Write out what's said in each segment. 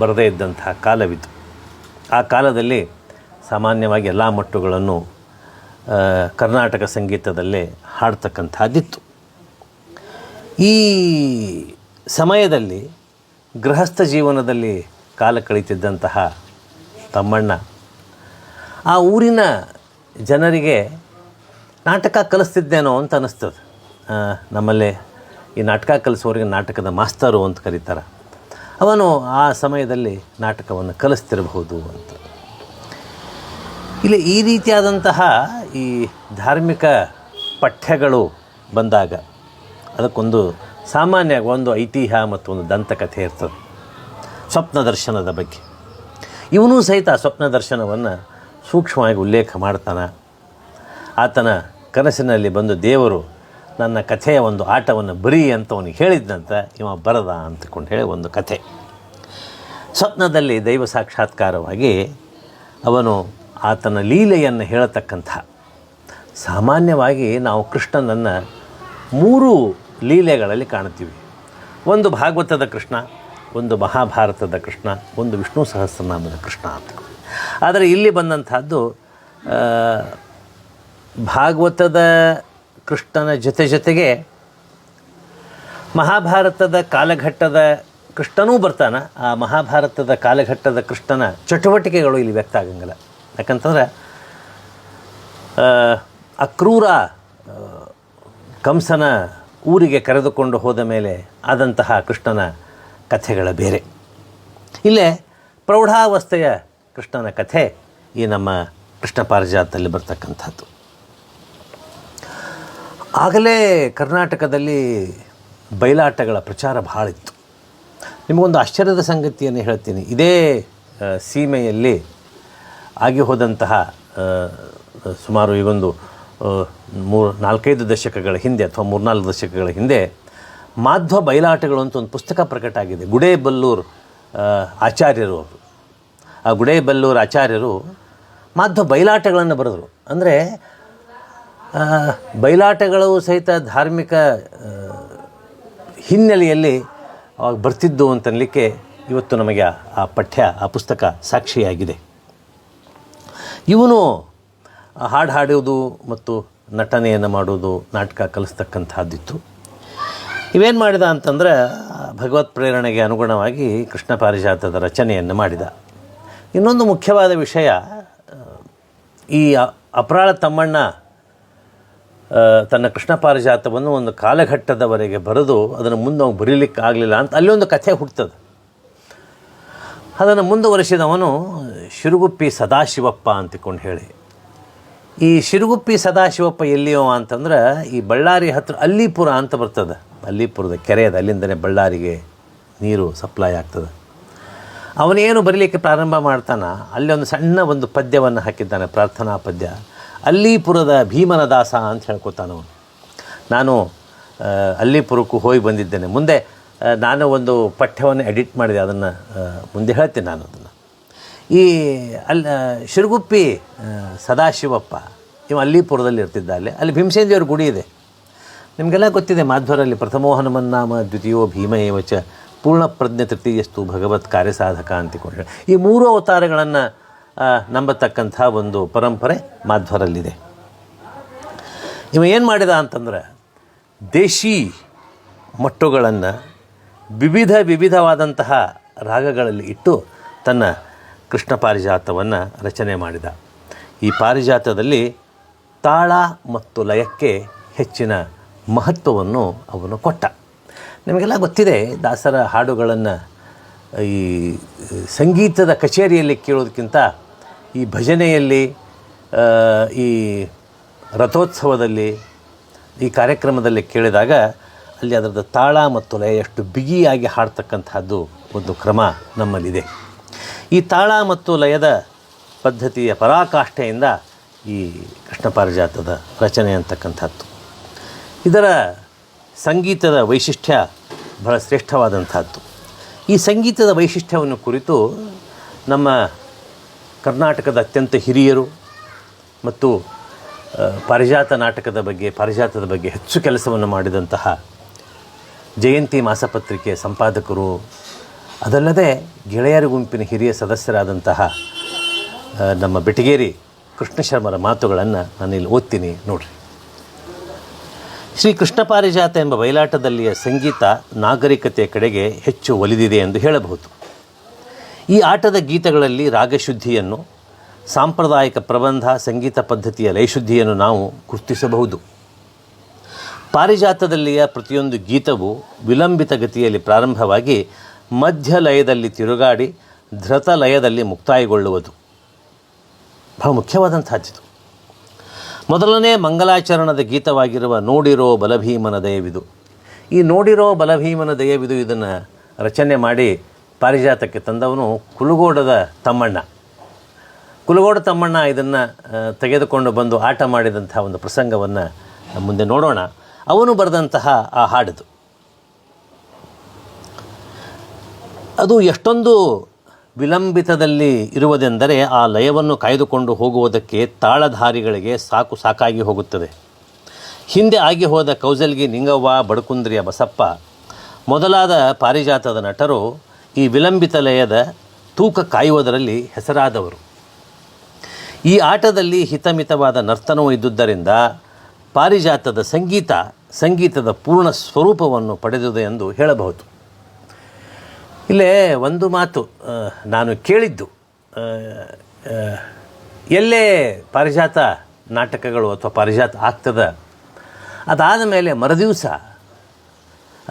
ಬರದೇ ಇದ್ದಂತಹ ಕಾಲವಿತ್ತು. ಆ ಕಾಲದಲ್ಲಿ ಸಾಮಾನ್ಯವಾಗಿ ಎಲ್ಲ ಮಟ್ಟುಗಳನ್ನು ಕರ್ನಾಟಕ ಸಂಗೀತದಲ್ಲೇ ಹಾಡ್ತಕ್ಕಂಥದ್ದಿತ್ತು ಈ ಸಮಯದಲ್ಲಿ ಗೃಹಸ್ಥ ಜೀವನದಲ್ಲಿ ಕಾಲ ಕಳೀತಿದ್ದಂತಹ ತಮ್ಮಣ್ಣ, ಆ ಊರಿನ ಜನರಿಗೆ ನಾಟಕ ಕಲಿಸ್ತಿದ್ದೇನೋ ಅಂತ ಅನ್ನಿಸ್ತದೆ ನಮ್ಮಲ್ಲಿ ಈ ನಾಟಕ ಕಲಿಸೋರಿಗೆ ನಾಟಕದ ಮಾಸ್ತರು ಅಂತ ಕರೀತಾರೆ. ಅವನು ಆ ಸಮಯದಲ್ಲಿ ನಾಟಕವನ್ನು ಕಲಿಸ್ತಿರಬಹುದು ಅಂತ. ಇಲ್ಲಿ ಈ ರೀತಿಯಾದಂತಹ ಈ ಧಾರ್ಮಿಕ ಪಠ್ಯಗಳು ಬಂದಾಗ ಅದಕ್ಕೊಂದು ಸಾಮಾನ್ಯ ಒಂದು ಐತಿಹ್ಯ ಮತ್ತು ಒಂದು ದಂತಕಥೆ ಇರ್ತದೆ. ಸ್ವಪ್ನ ದರ್ಶನದ ಬಗ್ಗೆ. ಇವನೂ ಸಹಿತ ಸ್ವಪ್ನ ದರ್ಶನವನ್ನು ಸೂಕ್ಷ್ಮವಾಗಿ ಉಲ್ಲೇಖ ಮಾಡ್ತಾನೆ. ಆತನ ಕನಸಿನಲ್ಲಿ ಬಂದು ದೇವರು ನನ್ನ ಕಥೆಯ ಒಂದು ಆಟವನ್ನು ಬರೀ ಅಂತ ಅವನಿಗೆ ಹೇಳಿದ್ನಂತ, ಇವ ಬರದ ಅಂತಕೊಂಡು ಹೇಳಿ ಒಂದು ಕಥೆ. ಸ್ವಪ್ನದಲ್ಲಿ ದೈವ ಸಾಕ್ಷಾತ್ಕಾರವಾಗಿ ಅವನು ಆತನ ಲೀಲೆಯನ್ನು ಹೇಳತಕ್ಕಂಥ, ಸಾಮಾನ್ಯವಾಗಿ ನಾವು ಕೃಷ್ಣನನ್ನು ಮೂರು ಲೀಲೆಗಳಲ್ಲಿ ಕಾಣ್ತೀವಿ ಒಂದು ಭಾಗವತದ ಕೃಷ್ಣ, ಒಂದು ಮಹಾಭಾರತದ ಕೃಷ್ಣ, ಒಂದು ವಿಷ್ಣು ಸಹಸ್ರನಾಮದ ಕೃಷ್ಣ ಅಂತ. ಆದರೆ ಇಲ್ಲಿ ಬಂದಂಥದ್ದು ಭಾಗವತದ ಕೃಷ್ಣನ ಜೊತೆ ಜೊತೆಗೆ ಮಹಾಭಾರತದ ಕಾಲಘಟ್ಟದ ಕೃಷ್ಣನೂ ಬರ್ತಾನೆ. ಆ ಮಹಾಭಾರತದ ಕಾಲಘಟ್ಟದ ಕೃಷ್ಣನ ಚಟುವಟಿಕೆಗಳು ಇಲ್ಲಿ ವ್ಯಕ್ತ ಆಗಂಗಿಲ್ಲ. ಯಾಕಂತಂದ್ರೆ ಅಕ್ರೂರ ಕಂಸನ ಊರಿಗೆ ಕರೆದುಕೊಂಡು ಹೋದ ಮೇಲೆ ಆದಂತಹ ಕೃಷ್ಣನ ಕಥೆಗಳ ಬೇರೆ. ಇಲ್ಲೇ ಪ್ರೌಢಾವಸ್ಥೆಯ ಕೃಷ್ಣನ ಕಥೆ ಈ ನಮ್ಮ ಕೃಷ್ಣ ಪಾರಿಜಾತದಲ್ಲಿ ಬರ್ತಕ್ಕಂಥದ್ದು. ಆಗಲೇ ಕರ್ನಾಟಕದಲ್ಲಿ ಬಯಲಾಟಗಳ ಪ್ರಚಾರ ಭಾಳ ಇತ್ತು ನಿಮಗೊಂದು ಆಶ್ಚರ್ಯದ ಸಂಗತಿಯನ್ನು ಹೇಳ್ತೀನಿ. ಇದೇ ಸೀಮೆಯಲ್ಲಿ ಆಗಿ ಹೋದಂತಹ ಸುಮಾರು ಈಗೊಂದು ಮೂರು, ನಾಲ್ಕೈದು ದಶಕಗಳ ಹಿಂದೆ ಅಥವಾ ಮೂರ್ನಾಲ್ಕು ದಶಕಗಳ ಹಿಂದೆ ಮಾಧ್ವ ಬಯಲಾಟಗಳು ಅಂತ ಒಂದು ಪುಸ್ತಕ ಪ್ರಕಟ ಆಗಿದೆ. ಗುಡೇಬಲ್ಲೂರು ಆಚಾರ್ಯರು ಅವರು. ಆ ಗುಡೇಬಲ್ಲೂರು ಆಚಾರ್ಯರು ಮಾಧ್ವ ಬಯಲಾಟಗಳನ್ನು ಬರೆದರು. ಅಂದರೆ ಬಯಲಾಟಗಳು ಸಹಿತ ಧಾರ್ಮಿಕ ಹಿನ್ನೆಲೆಯಲ್ಲಿ ಅವಾಗ ಬರ್ತಿದ್ದು ಅಂತನ್ಲಿಕ್ಕೆ ಇವತ್ತು ನಮಗೆ ಆ- ಪಠ್ಯ, ಆ ಪುಸ್ತಕ ಸಾಕ್ಷಿಯಾಗಿದೆ. ಇವನು ಹಾಡು ಹಾಡುವುದು ಮತ್ತು ನಟನೆಯನ್ನು ಮಾಡೋದು ನಾಟಕ ಕಲಿಸ್ತಕ್ಕಂಥದ್ದಿತ್ತು ಇವೇನು ಮಾಡಿದ ಅಂತಂದ್ರೆ ಭಗವತ್ ಪ್ರೇರಣೆಗೆ ಅನುಗುಣವಾಗಿ ಕೃಷ್ಣ ಪಾರಿಜಾತದ ರಚನೆಯನ್ನು ಮಾಡಿದ. ಇನ್ನೊಂದು ಮುಖ್ಯವಾದ ವಿಷಯ ಈ ಅಪರಾಳ ತಮ್ಮಣ್ಣ ತನ್ನ ಕೃಷ್ಣ ಪಾರಿಜಾತವನ್ನು ಒಂದು ಕಾಲಘಟ್ಟದವರೆಗೆ ಬರೆದು ಅದನ್ನು ಮುಂದೆ ಅವ್ನು ಬರೀಲಿಕ್ಕೆ ಆಗಲಿಲ್ಲ ಅಂತ ಅಲ್ಲಿ ಒಂದು ಕಥೆ ಹುಡ್ತದೆ ಅದನ್ನು ಮುಂದುವರಿಸಿದವನು ಶಿರುಗುಪ್ಪಿ ಸದಾಶಿವಪ್ಪ ಅಂತಿಕೊಂಡು ಹೇಳಿ. ಈ ಶಿರುಗುಪ್ಪಿ ಸದಾಶಿವಪ್ಪ ಎಲ್ಲಿಯೋ ಅಂತಂದ್ರೆ ಈ ಬಳ್ಳಾರಿ ಹತ್ರ ಅಲ್ಲಿಪುರ ಅಂತ ಬರ್ತದೆ. ಅಲ್ಲಿಪುರದ ಕೆರೆ ಅದು ಅಲ್ಲಿಂದನೇ ಬಳ್ಳಾರಿಗೆ ನೀರು ಸಪ್ಲೈ ಆಗ್ತದೆ. ಅವನೇನು ಬರೀಲಿಕ್ಕೆ ಪ್ರಾರಂಭ ಮಾಡ್ತಾನ? ಅಲ್ಲಿ ಒಂದು ಸಣ್ಣ ಒಂದು ಪದ್ಯವನ್ನು ಹಾಕಿದ್ದಾನೆ, ಪ್ರಾರ್ಥನಾ ಪದ್ಯ. ಅಲ್ಲಿಪುರದ ಭೀಮನ ದಾಸ ಅಂತ ಹೇಳ್ಕೊತಾನವನು ನಾನು ಅಲ್ಲಿಪುರಕ್ಕೂ ಹೋಗಿ ಬಂದಿದ್ದೇನೆ. ಮುಂದೆ ನಾನು ಒಂದು ಪಠ್ಯವನ್ನು ಎಡಿಟ್ ಮಾಡಿದೆ. ಅದನ್ನು ಮುಂದೆ ಹೇಳ್ತೀನಿ ನಾನು ಅದನ್ನು. ಈ ಅಲ್ಲಿ ಶಿರುಗುಪ್ಪಿ ಸದಾಶಿವಪ್ಪ, ಇವ ಅಲ್ಲಿಪುರದಲ್ಲಿ ಇರ್ತಿದ್ದ ಅಲ್ಲಿ. ಅಲ್ಲಿ ಭೀಮಸೇನ ದೇವ್ರ ಗುಡಿ ಇದೆ. ನಿಮಗೆಲ್ಲ ಗೊತ್ತಿದೆ, ಮಾಧ್ವರಲ್ಲಿ ಪ್ರಥಮೋಹನುಮನ್ನಾಮ ದ್ವಿತೀಯೋ ಭೀಮ ಏವಚ ಪೂರ್ಣ ಪ್ರಜ್ಞೆ ತೃತೀಯಸ್ತು ಭಗವತ್ ಕಾರ್ಯಸಾಧಕ ಅಂತಿಕೊಂಡು ಈ ಮೂರು ಅವತಾರಗಳನ್ನು ನಂಬತಕ್ಕಂಥ ಒಂದು ಪರಂಪರೆ ಮಾಧ್ವರಲ್ಲಿದೆ. ಇವ ಏನು ಮಾಡಿದ ಅಂತಂದ್ರೆ ದೇಶಿ ಮಟ್ಟುಗಳನ್ನು ವಿವಿಧ ವಿವಿಧವಾದಂತಹ ರಾಗಗಳಲ್ಲಿ ಇಟ್ಟು ತನ್ನ ಕೃಷ್ಣ ಪಾರಿಜಾತವನ್ನು ರಚನೆ ಮಾಡಿದ. ಈ ಪಾರಿಜಾತದಲ್ಲಿ ತಾಳ ಮತ್ತು ಲಯಕ್ಕೆ ಹೆಚ್ಚಿನ ಮಹತ್ವವನ್ನು ಅವನು ಕೊಟ್ಟ. ನಿಮಗೆಲ್ಲ ಗೊತ್ತಿದೆ, ದಾಸರ ಹಾಡುಗಳನ್ನು ಈ ಸಂಗೀತದ ಕಚೇರಿಯಲ್ಲಿ ಕೇಳೋದಕ್ಕಿಂತ ಈ ಭಜನೆಯಲ್ಲಿ ಈ ರಥೋತ್ಸವದಲ್ಲಿ, ಈ ಕಾರ್ಯಕ್ರಮದಲ್ಲಿ ಕೇಳಿದಾಗ ಅಲ್ಲಿ ಅದರದ್ದು ತಾಳ ಮತ್ತು ಲಯ ಎಷ್ಟು ಬಿಗಿಯಾಗಿ ಹಾಡ್ತಕ್ಕಂತಹದ್ದು ಒಂದು ಕ್ರಮ ನಮ್ಮಲ್ಲಿದೆ. ಈ ತಾಳ ಮತ್ತು ಲಯದ ಪದ್ಧತಿಯ ಪರಾಕಾಷ್ಠೆಯಿಂದ ಈ ಕೃಷ್ಣ ಪಾರಿಜಾತದ ರಚನೆ ಅಂತಕ್ಕಂಥದ್ದು. ಇದರ ಸಂಗೀತದ ವೈಶಿಷ್ಟ್ಯ ಬಹಳ ಶ್ರೇಷ್ಠವಾದಂಥದ್ದು. ಈ ಸಂಗೀತದ ವೈಶಿಷ್ಟ್ಯವನ್ನು ಕುರಿತು ನಮ್ಮ ಕರ್ನಾಟಕದ ಅತ್ಯಂತ ಹಿರಿಯರು ಮತ್ತು ಪಾರಿಜಾತ ನಾಟಕದ ಬಗ್ಗೆ, ಪಾರಿಜಾತದ ಬಗ್ಗೆ ಹೆಚ್ಚು ಕೆಲಸವನ್ನು ಮಾಡಿದಂತಹ ಜಯಂತಿ ಮಾಸಪತ್ರಿಕೆಯ ಸಂಪಾದಕರು, ಅದಲ್ಲದೆ ಗೆಳೆಯರ ಗುಂಪಿನ ಹಿರಿಯ ಸದಸ್ಯರಾದಂತಹ ನಮ್ಮ ಬೆಟಗೇರಿ ಕೃಷ್ಣ ಶರ್ಮರ ಮಾತುಗಳನ್ನು ನಾನಿಲ್ಲಿ ಓದ್ತೀನಿ ನೋಡ್ರಿ. ಶ್ರೀ ಕೃಷ್ಣ ಪಾರಿಜಾತ ಎಂಬ ಬಯಲಾಟದಲ್ಲಿಯ ಸಂಗೀತ ನಾಗರಿಕತೆಯ ಕಡೆಗೆ ಹೆಚ್ಚು ಒಲಿದಿದೆ ಎಂದು ಹೇಳಬಹುದು. ಈ ಆಟದ ಗೀತೆಗಳಲ್ಲಿ ರಾಗಶುದ್ಧಿಯನ್ನು, ಸಾಂಪ್ರದಾಯಿಕ ಪ್ರಬಂಧ, ಸಂಗೀತ ಪದ್ಧತಿಯ ಲಯಶುದ್ಧಿಯನ್ನು ನಾವು ಗುರುತಿಸಬಹುದು. ಪಾರಿಜಾತದಲ್ಲಿಯ ಪ್ರತಿಯೊಂದು ಗೀತವು ವಿಲಂಬಿತ ಗತಿಯಲ್ಲಿ ಪ್ರಾರಂಭವಾಗಿ ಮಧ್ಯ ಲಯದಲ್ಲಿ ತಿರುಗಾಡಿ ಧೃತ ಲಯದಲ್ಲಿ ಮುಕ್ತಾಯಗೊಳ್ಳುವುದು. ಬಹಳ ಮುಖ್ಯವಾದಂಥದ್ದು ಮೊದಲನೇ ಮಂಗಲಾಚರಣದ ಗೀತವಾಗಿರುವ ನೋಡಿರೋ ಬಲಭೀಮನ ದಯವಿದು. ಈ ನೋಡಿರೋ ಬಲಭೀಮನ ದಯವಿದು ಇದನ್ನು ರಚನೆ ಮಾಡಿ ಪಾರಿಜಾತಕ್ಕೆ ತಂದವನು ಕುಲುಗೋಡದ ತಮ್ಮಣ್ಣ. ಕುಲಗೋಡ ತಮ್ಮಣ್ಣ ಇದನ್ನು ತೆಗೆದುಕೊಂಡು ಬಂದು ಆಟ ಮಾಡಿದಂತಹ ಒಂದು ಪ್ರಸಂಗವನ್ನು ಮುಂದೆ ನೋಡೋಣ. ಅವನು ಬರೆದಂತಹ ಆ ಹಾಡದು. ಅದು ಎಷ್ಟೊಂದು ವಿಲಂಬಿತದಲ್ಲಿ ಇರುವುದೆಂದರೆ ಆ ಲಯವನ್ನು ಕಾಯ್ದುಕೊಂಡು ಹೋಗುವುದಕ್ಕೆ ತಾಳಧಾರಿಗಳಿಗೆ ಸಾಕು ಸಾಕಾಗಿ ಹೋಗುತ್ತದೆ. ಹಿಂದೆ ಆಗಿ ಹೋದ ಕೌಜಲ್ಗಿ ನಿಂಗವ್ವ, ಬಡಕುಂದ್ರಿಯ ಬಸಪ್ಪ ಮೊದಲಾದ ಪಾರಿಜಾತದ ನಟರು ಈ ವಿಲಂಬಿತ ಲಯದ ತೂಕ ಕಾಯುವುದರಲ್ಲಿ ಹೆಸರಾದವರು. ಈ ಆಟದಲ್ಲಿ ಹಿತಮಿತವಾದ ನರ್ತನವೂ ಇದ್ದುದರಿಂದ ಪಾರಿಜಾತದ ಸಂಗೀತ, ಸಂಗೀತದ ಪೂರ್ಣ ಸ್ವರೂಪವನ್ನು ಪಡೆದಿದೆ ಎಂದು ಹೇಳಬಹುದು. ಇಲ್ಲೇ ಒಂದು ಮಾತು ನಾನು ಕೇಳಿದ್ದು. ಎಲ್ಲೇ ಪಾರಿಜಾತ ನಾಟಕಗಳು ಅಥವಾ ಪಾರಿಜಾತ ಆಗ್ತದ ಅದಾದ ಮೇಲೆ ಮರುದಿವಸ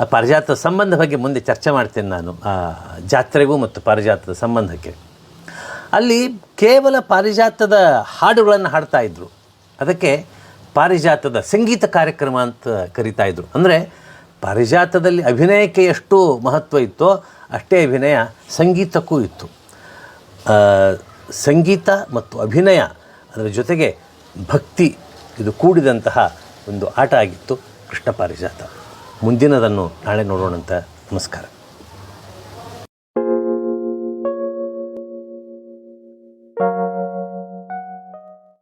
ಆ ಪಾರಿಜಾತ ಸಂಬಂಧ ಬಗ್ಗೆ ಮುಂದೆ ಚರ್ಚೆ ಮಾಡ್ತೇನೆ ನಾನು, ಆ ಜಾತ್ರೆಗೂ ಮತ್ತು ಪಾರಿಜಾತದ ಸಂಬಂಧಕ್ಕೆ. ಅಲ್ಲಿ ಕೇವಲ ಪಾರಿಜಾತದ ಹಾಡುಗಳನ್ನು ಹಾಡ್ತಾ ಇದ್ದರು ಅದಕ್ಕೆ ಪಾರಿಜಾತದ ಸಂಗೀತ ಕಾರ್ಯಕ್ರಮ ಅಂತ ಕರಿತಾ ಇದ್ರು. ಅಂದರೆ ಪಾರಿಜಾತದಲ್ಲಿ ಅಭಿನಯಕ್ಕೆ ಎಷ್ಟು ಮಹತ್ವ ಇತ್ತೋ ಅಷ್ಟೇ ಅಭಿನಯ ಸಂಗೀತಕ್ಕೂ ಇತ್ತು. ಸಂಗೀತ ಮತ್ತು ಅಭಿನಯ ಅದರ ಜೊತೆಗೆ ಭಕ್ತಿ ಇದು ಕೂಡಿದಂತಹ ಒಂದು ಆಟ ಆಗಿತ್ತು ಕೃಷ್ಣ ಪಾರಿಜಾತ. ಮುಂದಿನದನ್ನು ನಾಳೆ ನೋಡೋಣಂತ ನಮಸ್ಕಾರ.